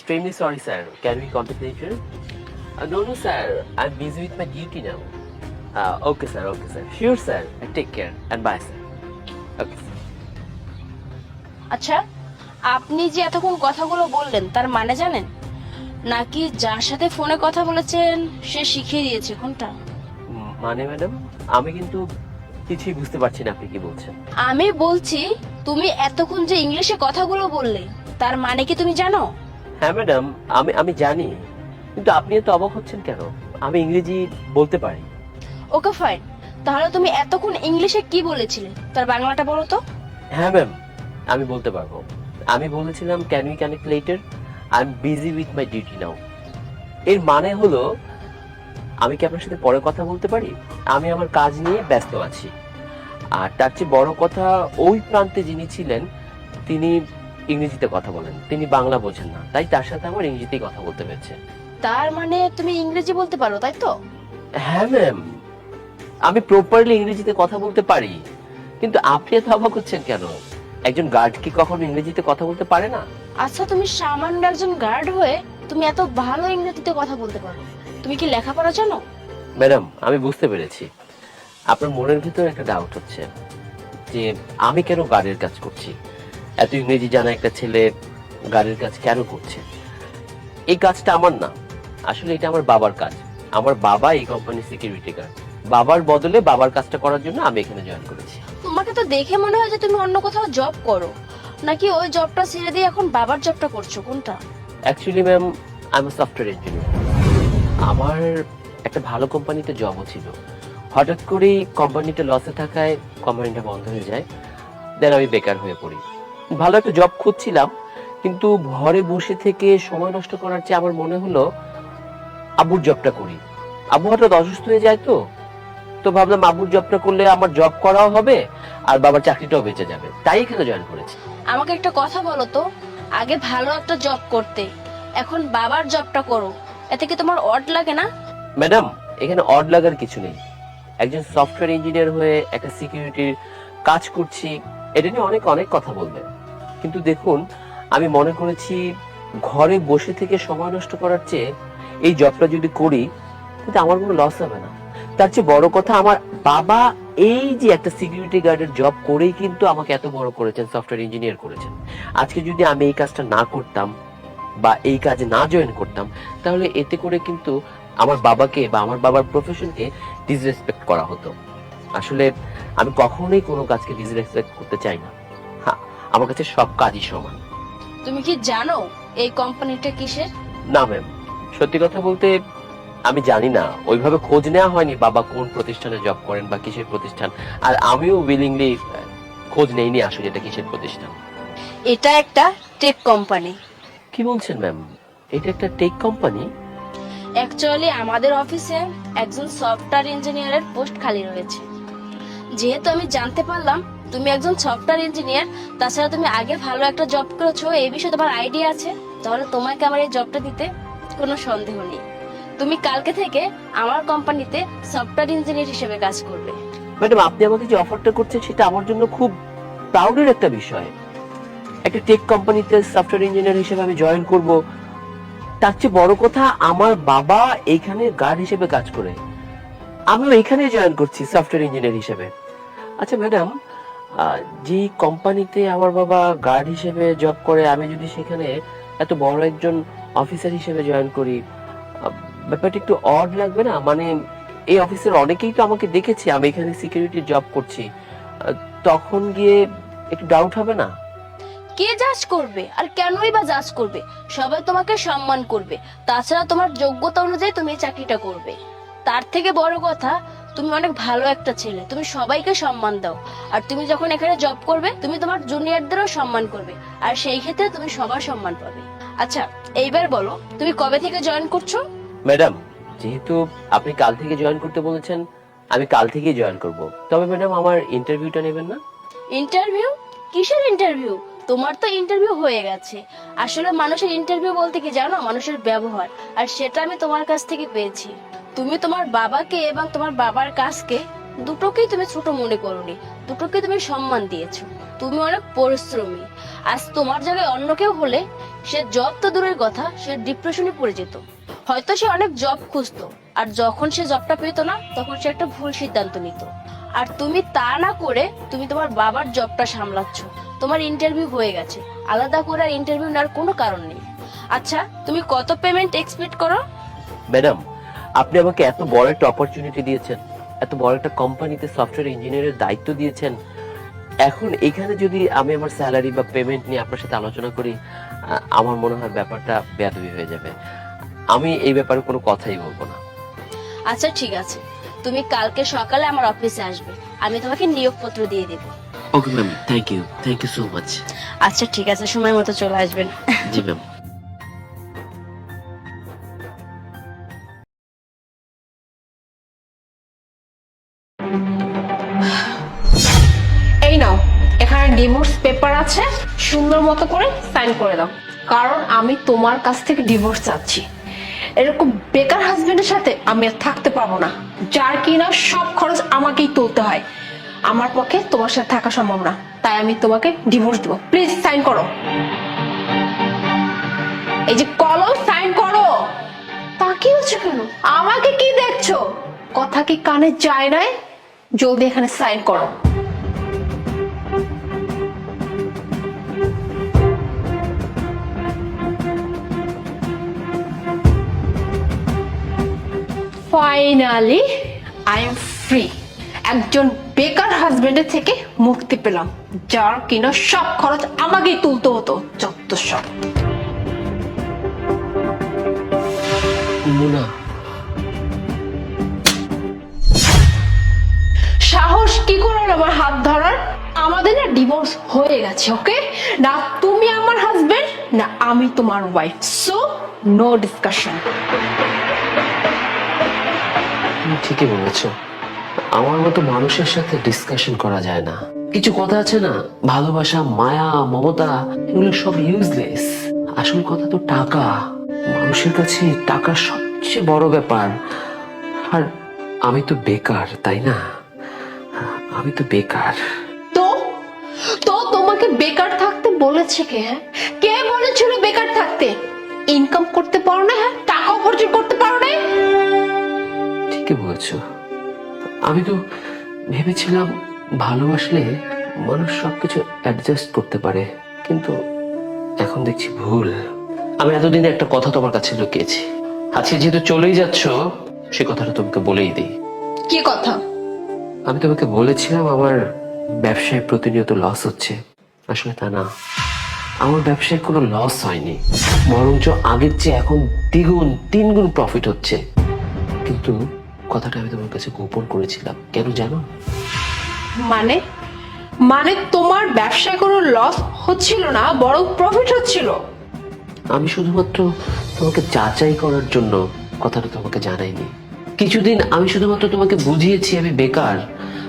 extremely sorry, sir. Can we contact later? Uh, no, no, sir. I'm busy with my duty now. Uh, okay, sir. Okay, sir. Sure, sir. Take care and bye, sir. Okay, sir. আচ্ছা আপনি যে এতক্ষণ কথাগুলো বললেন তার মানে জানেন নাকি যার সাথে ফোনে কথা বলেছেন সে শিখিয়ে দিয়েছে কোনটা মানে ম্যাডাম আমি কিন্তু কিছুই বুঝতে পারছি না আপনি কি বলছেন আমি বলছি তুমি এতক্ষণ যে ইংলিশে কথাগুলো বললে তার মানে কি তুমি জানো হ্যাঁ ম্যাডাম আমি আমি জানি। কিন্তু আপনি এত অবাক হচ্ছেন কেন? আমি ইংরেজি বলতে পারি। Okay fine. তাহলে তুমি এতক্ষণ ইংলিশে কি বলেছিলে? তার বাংলাটা বলো তো। হ্যাঁ ম্যাম আমি বলতে পারব। আমি বলেছিলাম can we connect later I am busy with my duty now এর মানে হলো আমি কি আপনার সাথে পরে কথা বলতে পারি? আমি আমার কাজ নিয়ে ব্যস্ত আছি। আর তার চেয়ে বড় কথা ওই প্রান্তে যিনি ছিলেন তিনি ইংরেজিতে কথা বলেন। তিনি বাংলা বোঝেন না। তাই তার সাথে আমার ইংরেজিতেই কথা বলতে হয়েছে। তার মানে তুমি ইংরেজি বলতে পারো তাই তো? হ্যাঁ ম্যাম। আমি প্রপারলি ইংরেজিতে কথা বলতে পারি। কিন্তু আপনি এত অবাক হচ্ছেন কেন? একজন গার্ড কি কখনো ইংরেজিতে কথা বলতে পারে না? আচ্ছা তুমি সামান্য একজন গার্ড হয়ে তুমি এত ভালো ইংরেজিতে কথা বলতে পারো। তুমি কি লেখাপড়া জানো? ম্যাডাম আমি বুঝতে পেরেছি। আপনার মনের ভিতরে একটা ডাউট হচ্ছে যে আমি কেন গার্ডের কাজ করছি? এত ইংরেজি জানা একটা ছেলে গাড়ির কাজ কেন করছে? এই কাজটা আমার না। আসলে এটা আমার বাবার কাজ। আমার বাবা এই কোম্পানির সিকিউরিটি গার্ড বাবার বদলে বাবার কাজটা করার জন্য আমি এখানে জয়েন করেছি। তোমাকে তো দেখে মনে হয় যে তুমি অন্য কোথাও জব করো। নাকি ওই জবটা ছেড়ে দিয়ে এখন বাবার জবটা করছ? কোনটা? Actually ma'am I am software engineer আমার একটা ভালো কোম্পানিতে জবও ছিল। হঠাৎ করেই কোম্পানিটা লসে থাকায় কোম্পানিটা বন্ধ হয়ে যায়। দেন আমি বেকার হয়ে পড়ি। ভালো একটা জব খুঁজছিলাম কিন্তু ঘরে বসে থেকে সময় নষ্ট করার চেয়ে আমার মনে হলো আব্বুর জবটা করি। আব্বু হঠাৎ অসুস্থ হয়ে যায় তো তো ভাবলাম আব্বুর জবটা করলে আমার জব করাও হবে আর বাবার চাকরিটাও বেঁচে যাবে। তাই এখানে জয়েন করেছি। আমাকে একটা কথা বলো তো আগে ভালো একটা জব করতে এখন বাবার জবটা করো এতে কি তোমার অড লাগে না? ম্যাডাম এখানে অড লাগার কিছু নেই। একজন সফটওয়্যার ইঞ্জিনিয়ার হয়ে একটা সিকিউরিটির কাজ করছি এটা নিয়ে অনেক অনেক কথা বলবে। কিন্তু দেখুন, আমি মনে করেছি ঘরে বসে থেকে সময় নষ্ট করার চেয়ে এই জবটা যদি করি কিন্তু আমার কোনো লস হবে না। তার চেয়ে বড় কথা, আমার বাবা এই যে একটা সিকিউরিটি গার্ডের জব করেই কিন্তু আমাকে এত বড় করেছেন সফটওয়্যার ইঞ্জিনিয়ার করেছেন। আজকে যদি আমি এই কাজটা না করতাম বা এই কাজে না জয়েন করতাম, তাহলে এতে করে কিন্তু আমার বাবাকে বা আমার বাবার প্রফেশনকে ডিসরেসপেক্ট করা হতো। আসলে আমি কখনোই কোনো কাজকে ডিসরেসপেক্ট করতে চাই না। আমার কাছে সব কাজই সমান। তুমি কি জানো এই কোম্পানিটা কিসের? না ম্যাম সত্যি কথা বলতে আমি জানি না। ওইভাবে খোঁজ নেওয়া হয়নি বাবা কোন প্রতিষ্ঠানে জব করেন বা কিসের প্রতিষ্ঠান। আর আমিও উইলিংলি খোঁজ নেইনি আসলে এটা কিসের প্রতিষ্ঠান। এটা একটা টেক কোম্পানি কি বলছেন ম্যাম এটা একটা টেক কোম্পানি অ্যাকচুয়ালি আমাদের অফিসে একজন সফটওয়্যার ইঞ্জিনিয়ারের পোস্ট খালি রয়েছে। যেহেতু আমি জানতে পারলাম তুমি একজন সফটওয়্যার ইঞ্জিনিয়ার তাছাড়া তুমি আগে ভালো একটা জব করেছ, এই বিষয়ে তোমার আইডিয়া আছে? তাহলে তোমাকে আমার এই জবটা দিতে কোনো সন্দেহ নেই। তুমি কালকে থেকে আমার কোম্পানিতে সফটওয়্যার ইঞ্জিনিয়ার হিসেবে কাজ করবে। ম্যাডাম, আপনি আমাকে যে অফারটা করছেন, সেটা আমার জন্য খুব প্রাউডের একটা বিষয়। একটা টেক কোম্পানিতে সফটওয়্যার ইঞ্জিনিয়ার হিসেবে আমি জয়েন করব, তার চেয়ে বড় কথা, আমার বাবা এইখানে গার্ড হিসেবে কাজ করে। আমিও এখানে জয়েন করছি সফটওয়্যার ইঞ্জিনিয়ার হিসেবে। আচ্ছা ম্যাডাম যে কোম্পানিতে আমার বাবা গার্ড হিসেবে জব করে, আমি যদি সেখানে এত বড় একজন অফিসার হিসেবে জয়েন করি ব্যাপারটা একটু অড লাগবে না? মানে এই অফিসের অনেকেই তো আমাকে দেখেছে, আমি এখানে সিকিউরিটি জব করছি। তখন গিয়ে একটু ডাউট হবে না? কে জাজ করবে? আর কেনই বা জাজ করবে? সবাই তোমাকে সম্মান করবে। তাছাড়া তোমার যোগ্যতা অনুযায়ী তুমি চাকরিটা করবে। তার থেকে বড় কথা তুমি অনেক ভালো একটা ছেলে তুমি সবাইকে সম্মান দাও। আর তুমি যখন এখানে জব করবে তুমি তোমার জুনিয়রদেরও সম্মান করবে। আর সেই ক্ষেত্রে তুমি সবার সম্মান পাবে। আচ্ছা এইবার বলো তুমি কবে থেকে জয়েন করছ? ম্যাডাম যেহেতু আপনি কাল থেকে জয়েন করতে বলেছেন আমি কাল থেকেই জয়েন করব। তবে ম্যাডাম আমার ইন্টারভিউটা নেবেন না? ইন্টারভিউ কিসের ইন্টারভিউ তোমার তো ইন্টারভিউ হয়ে গেছে। আসলে মানুষের ইন্টারভিউ বলতে কি জানো? মানুষের ব্যবহার। আর সেটা আমি তোমার কাছ থেকে পেয়েছি। তুমি তোমার বাবাকে এবং তোমার বাবার কাজকে দুটোকেই তুমি ছোট মনে করোনি। দুটোকে তুমি সম্মান দিয়েছ। তুমি অনেক পরিশ্রমী। আজ তোমার জায়গায় অন্য কেউ হলে সে জব তো দূরের কথা, সে ডিপ্রেশনে পড়ে যেত। হয়তো সে অনেক জব খুঁজতো, আর যখন সে জবটা পেত না, তখন সে একটা ভুল সিদ্ধান্ত নিত। আর তুমি তা না করে তুমি তোমার বাবার জবটা সামলাচ্ছ। তোমার ইন্টারভিউ হয়ে গেছে। আলাদা করে আর ইন্টারভিউ নেওয়ার কোনো কারণ নেই। আচ্ছা তুমি কত পেমেন্ট এক্সপেক্ট করো? ম্যাডাম আপনি আমাকে এত বড় একটা অপরচুনিটি দিয়েছেন এত বড় একটা কোম্পানিতে সফটওয়্যার ইঞ্জিনিয়ারের দায়িত্ব দিয়েছেন। এখন এখানে যদি আমি আমার স্যালারি বা পেমেন্ট নিয়ে আপনার সাথে আলোচনা করি আমার মনে হয় ব্যাপারটা বেয়াদবি হয়ে যাবে। আমি এই ব্যাপারে কোনো কথাই বলব না। আচ্ছা ঠিক আছে। তুমি কালকে সকালে আমার অফিসে আসবে। আমি তোমাকে নিয়োগপত্র দিয়ে দেবো। Okay ma'am thank you thank you so much আচ্ছা ঠিক আছে। সময় মতো চলে আসবেন। জি ম্যাম করে করে দাও। কারণ আমি তোমার কাছ থেকে ডিভোর্স চাচ্ছি। এরকম বেকার হাজবেন্ডের সাথে আমি আর থাকতে পারব না। যার কিনা সব খরচ আমাকেই তুলতে হয়। আমার পক্ষে তোমার সাথে থাকা সম্ভব না। তাই আমি তোমাকে ডিভোর্স দেবো। প্লিজ সাইন করো। এই যে কলম সাইন করো। তাকিয়ে হচ্ছে কেন? আমাকে কি দেখছ? কথা কি কানে যায় নাই? জলদি এখানে সাইন করো। ফাইনালি আই এম ফ্রি একজন বেকার হাজবেন্ডের থেকে মুক্তি পেলাম যার কিনা সব খরচ আমাকেই তুলতে হতো যত সব। মুনা। সাহস কি করে আমার হাত ধরার? আমাদের না ডিভোর্স হয়ে গেছে ওকে না তুমি আমার হাজবেন্ড না আমি তোমার ওয়াইফ সো নো ডিসকাশন তুমি ঠিকই বলেছ। আমার মতো মানুষের সাথে ডিসকাশন করা যায় না। কিছু কথা আছে না? ভালোবাসা, মায়া, মমতা, এগুলো সব ইউজলেস আসল কথা তো টাকা। মানুষের কাছে টাকা সবচেয়ে বড় ব্যাপার। আর আমি তো বেকার, তাই না? আমি তো বেকার। তো? তো তোমাকে বেকার থাকতে বলেছে কে হ্যাঁ? কে বলেছিল বেকার থাকতে? ইনকাম করতে পারো না ঠিকই বলেছ? আমি তো ভেবেছিলাম ভালোবাসলে মানুষ সবকিছু অ্যাডজাস্ট করতে পারে কিন্তু এখন দেখছি ভুল। আমি এতদিনে একটা কথা তোমার কাছে লুকিয়েছি। আজকে যেহেতু চলেই যাচ্ছ সে কথাটা তোমাকে বলেই দিই। কি কথা? আমি তোমাকে বলেছিলাম আমার ব্যবসায় প্রতিনিয়ত লস হচ্ছে। আসলে তা না। আমার ব্যবসায় কোনো লস হয়নি। বরঞ্চ আগের চেয়ে এখন দ্বিগুণ তিনগুণ প্রফিট হচ্ছে। কিন্তু কথাটা আমি তোমার কাছে গোপন করেছিলাম। কেন জানো? মানে? মানে তোমার ব্যবসায় কোনো লস হচ্ছিল না বরং প্রফিট হচ্ছিল? আমি শুধুমাত্র তোমাকে যাচাই করার জন্য কথাটা তোমাকে জানাইনি। কিছুদিন আমি শুধুমাত্র তোমাকে বুঝিয়েছি আমি বেকার।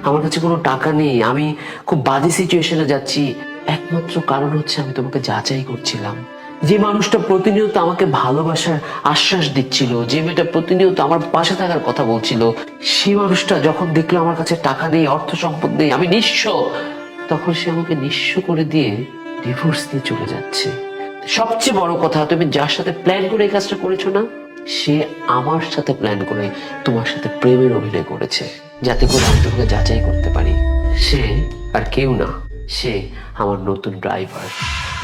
আমার কাছে কোনো টাকা নেই। আমি খুব বাজে সিচুয়েশনে যাচ্ছি। একমাত্র কারণ হচ্ছে আমি তোমাকে যাচাই করছিলাম। যে মানুষটা প্রতিনিয়ত আমাকে ভালোবাসার আশ্বাস দিচ্ছিল, যে মেয়েটা প্রতিনিয়ত আমার পাশে থাকার কথা বলছিল সেই মানুষটা যখন দেখল আমার কাছে টাকা নেই, অর্থ সম্পদ নেই, আমি নিঃস্ব, তখন সে আমাকে নিঃস্ব করে দিয়ে ডিভোর্স দিয়ে চলে যাচ্ছে। সবচেয়ে বড় কথা, তুমি যার সাথে প্ল্যান করে এই কাজটা করেছ না, সে আমার সাথে প্ল্যান করে তোমার সাথে প্রেমের অভিনয় করেছে, যাতে করে আমি তোমাকে যাচাই করতে পারি। সে আর কেউ না, সে আমার নতুন ড্রাইভার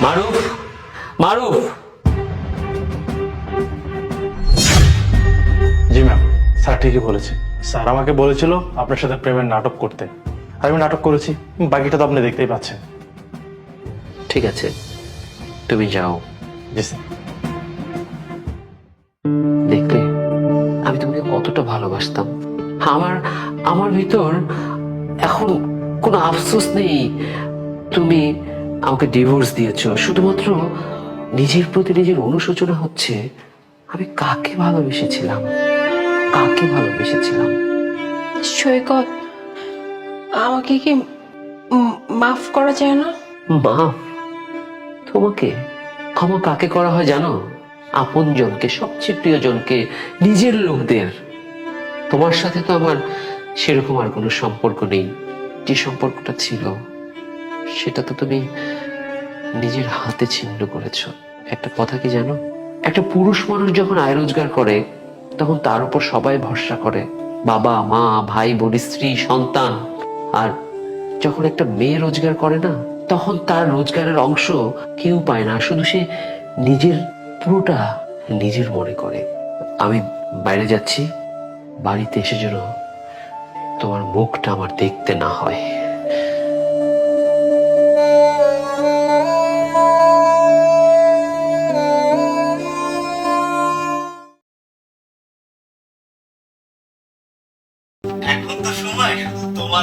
মারুফ মারুফ। জি ম্যাম স্যার ঠিকই বলেছে। স্যার আমাকে বলেছিল আপনার সাথে প্রেমের নাটক করতে। আর আমি নাটক করেছি বাকিটা তো আপনি দেখতেই পাচ্ছেন। ঠিক আছে তুমি যাও। জি স্যার। দেখলে আমি তোমাকে কতটা ভালোবাসতাম। আমার আমার ভিতর এখন কোনো আফসোস নেই। তুমি আমাকে ডিভোর্স দিয়েছ শুধুমাত্র নিজের প্রতি নিজের অনুশোচনা হচ্ছে আমি কাকে ভালোবেসেছিলাম? কাকে ভালোবেসেছিলাম? সৈকত আমাকে কি মাফ করা যায় না? মা তোমাকে ক্ষমা কাকে করা হয় জানো? আপন জনকে সবচেয়ে প্রিয় জনকে নিজের লোকদের। তোমার সাথে তো আমার সেরকম আর কোনো সম্পর্ক নেই। যে সম্পর্কটা ছিল সেটা তো তুমি নিজের হাতে ছিন্ন করেছ। একটা কথা কি জানো? একটা পুরুষ মানুষ যখন আয় রোজগার করে, তখন তার উপর সবাই ভরসা করে। বাবা, মা, ভাই, বোন, স্ত্রী, সন্তান। আর যখন একটা মেয়ে রোজগার করে না, তখন তার রোজগারের অংশ কেউ পায় না। শুধু সে নিজের, পুরোটা নিজের মনে করে। আমি বাইরে যাচ্ছি। বাড়িতে এসে যেন তোমার মুখটা আমার দেখতে না হয়।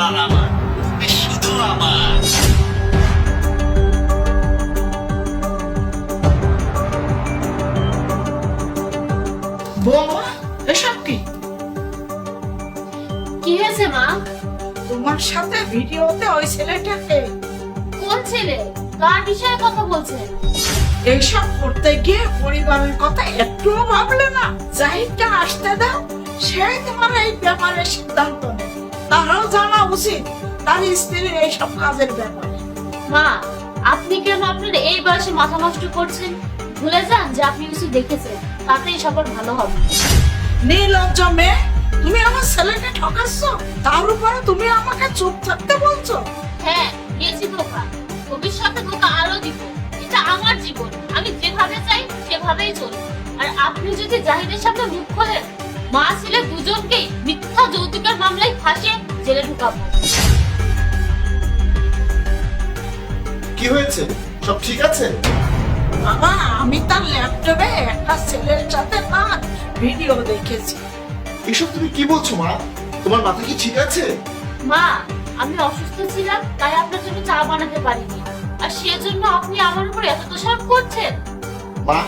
আমার শুধু আমার বৌমা এসব কি? কি হয়েছে মা? তোমার সাথে ভিডিওতে ওই ছেলেটাকে? কোন ছেলে? কার বিষয়ে কথা বলছেন এইসব করতে গিয়ে পরিবারের কথা একটুও ভাবলে না। জাহিদটা আসতে দাও সেই তোমার এই ব্যাপারে সিদ্ধান্ত নেই তারও জানা উচিত তার স্ত্রীর এইসব কাজের ব্যাপারে। মা আপনি কেন আপনার এই বয়সে মাথা নষ্ট করছেন? ভুলে যান যে আপনি কিছু দেখেছেন তাতেই সবার ভালো হবে। নির্লজ্জ মেয়ে তুমি আমার ছেলেকে ঠকাচ্ছ? তার উপরে তুমি আমাকে চুপ থাকতে বলছো? হ্যাঁ দিয়েছি ধোকা ভবিষ্যতে ধোকা আরও দিব। এটা আমার জীবন। আমি যেভাবে চাই সেভাবেই চলবো। আর আপনি যদি জাহিদের সামনে মুখ খোলেন মা ছেলে দুজনকেই মিথ্যা যৌতুকের মামলায় ফাঁসিয়ে জেলে ঢুকাবো। কি হয়েছে? সব ঠিক আছে? বাবা আমি তার ল্যাপটপে একটা ছেলের সাথে তার ভিডিও দেখেছি। এসব তুমি কি বলছো মা? তোমার মাথা কি ঠিক আছে? মা আমি অসুস্থ ছিলাম তাই আপনার জন্য চা বানাতে পারিনি। আর সেজন্য আপনি আমার উপর এত দোষারোপ করছেন? মা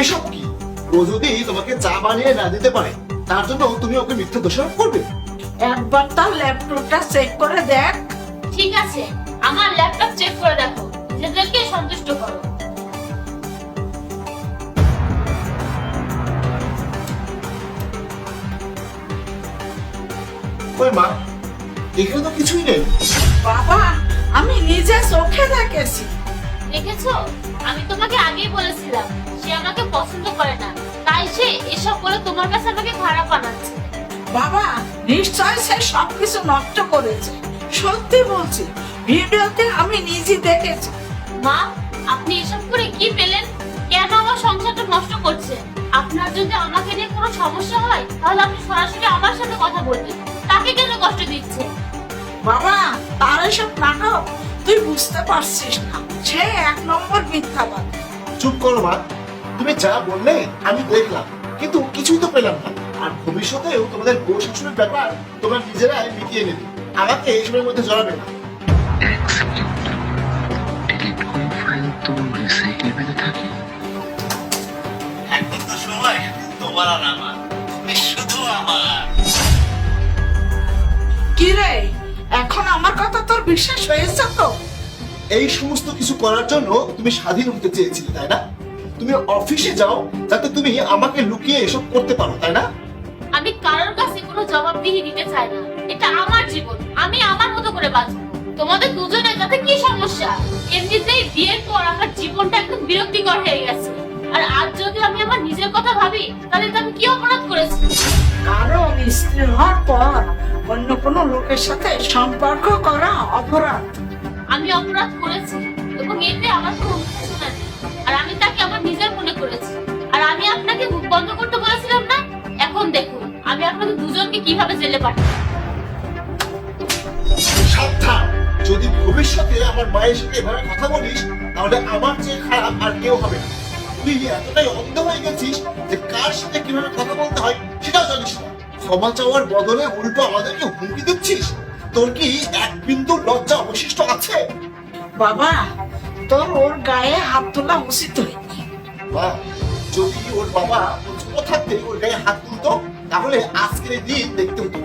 এসব কি? ও যদি তোমাকে চা বানিয়ে না দিতে পারে। তার জন্য তুমি ওকে মিথ্যা দোষারোপ করবে। একবার তার ল্যাপটপটা চেক করে দেখ। ঠিক আছে আমার ল্যাপটপ চেক করে দেখো নিজেদেরকে সন্তুষ্ট করো। ওই মা এখানে তো কিছুই নেই। বাবা আমি নিজে চোখে দেখেছি। দেখেছ? আমি তোমাকে আগেই বলেছিলাম সে আমাকে পছন্দ করে না এসব বলে তোমার কাছে আমাকে খারাপ বানাচ্ছে। বাবা নিশ্চয় সে সবকিছু নষ্ট করেছে। সত্যি বলছি ভিডিওতে আমি নিজে দেখেছি। মা আপনি এসব করে কি পেলেন? কেন আমার সংসারটা নষ্ট করছেন আপনার যদি আমাকে নিয়ে কোনো সমস্যা হয় তাহলে আপনি সরাসরি আমার সাথে কথা বলবেন। তাকে কেন কষ্ট দিচ্ছেন বাবা তার এসব নাটক তুই বুঝতে পারছিস না। সে এক নম্বর মিথ্যাবাদ। চুপ করো মা তুমি যা বললে আমি দেখলাম কিন্তু কিছুই তো পেলাম না। আর ভবিষ্যতেও তোমাদের বউ শাশুড়ির ব্যাপার তোমরা নিজেরাই মিটিয়ে নেবে। আমাকে এইসবের মধ্যে জড়াবে না। এখন তো সময় তোমার আর আমার শুধু আমার কি রে? এখন আমার কথা তোর বিশ্বাস হয়েছে তো? এই সমস্ত কিছু করার জন্য তুমি স্বাধীন হতে চেয়েছিলে তাই না? তুমি অফিসে যাও যাতে তুমি আমাকে লুকিয়ে এসব করতে পারো তাই না? আমি কারোর কাছে কোনো জবাবদিহি দিতে চাই না। এটা আমার জীবন আমি আমার মতো করে বাঁচবো। তোমাদের দুজনের কাছে কি সমস্যা? এমনিতেই বিয়ের পর আমার জীবনটা একদম বিরক্তিকর হয়ে গেছে। আর আজ যদি আমি আমার নিজের কথা ভাবি তাহলে তো আমি কি অপরাধ করেছি? কারণ স্ত্রী হওয়ার পর অন্য কোনো লোকের সাথে সম্পর্ক করা অপরাধ। আমি অপরাধ করেছি এবং এতে আমার কোনো আর আমি তাকে আমার নিজের মনে করেছি। আর আমি আপনাকে মুখ বন্ধ করতে বলেছিলাম না? এখন দেখুন আমি আপনাদের দুজনকে কীভাবে জেলে সাবধান। যদি ভবিষ্যতে আমার মায়ের সাথে এভাবে কথা বলিস তাহলে আমার চেয়ে খারাপ আর কেউ হবে না। তুই এতটাই অন্ধ হয়ে গেছিস যে কার সাথে কীভাবে কথা বলতে হয় সেটাও জানিস না। ক্ষমা চাওয়ার বদলে উল্টো আমাদেরকে হুমকি দিচ্ছিস? তোর কি এক বিন্দু লজ্জা অবশিষ্ট আছে? বাবা তোর ওর গায়ে হাত তোলা উচিত হয়নি। যদি ওর বাবা ছোট থাকতে ওর গায়ে হাত তুলতো তাহলে আজকের এই দিন দেখতে হতো।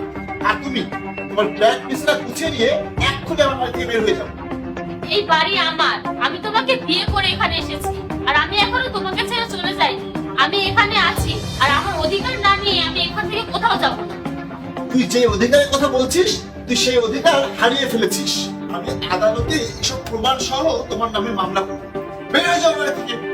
আর তুমি তোমার ব্যাগ বিছানা গুছিয়ে নিয়ে এক্ষুনি আমার বাড়ি থেকে বের হয়ে যাও। এই বাড়ি আমার। আমি তোমাকে বিয়ে করে এখানে এসেছি। আর আমি এখনও তোমাকে ছেড়ে চলে যাই আমি এখানে আছি। আর আমার অধিকার না নিয়ে আমি এখান থেকে কোথাও যাব না। তুই যে অধিকারের কথা বলছিস তুই সেই অধিকার হারিয়ে ফেলেছিস। আমি আদালতে এসব প্রমাণ সহ তোমার নামে মামলা করব। বেড়ে হয়ে যাও থেকে।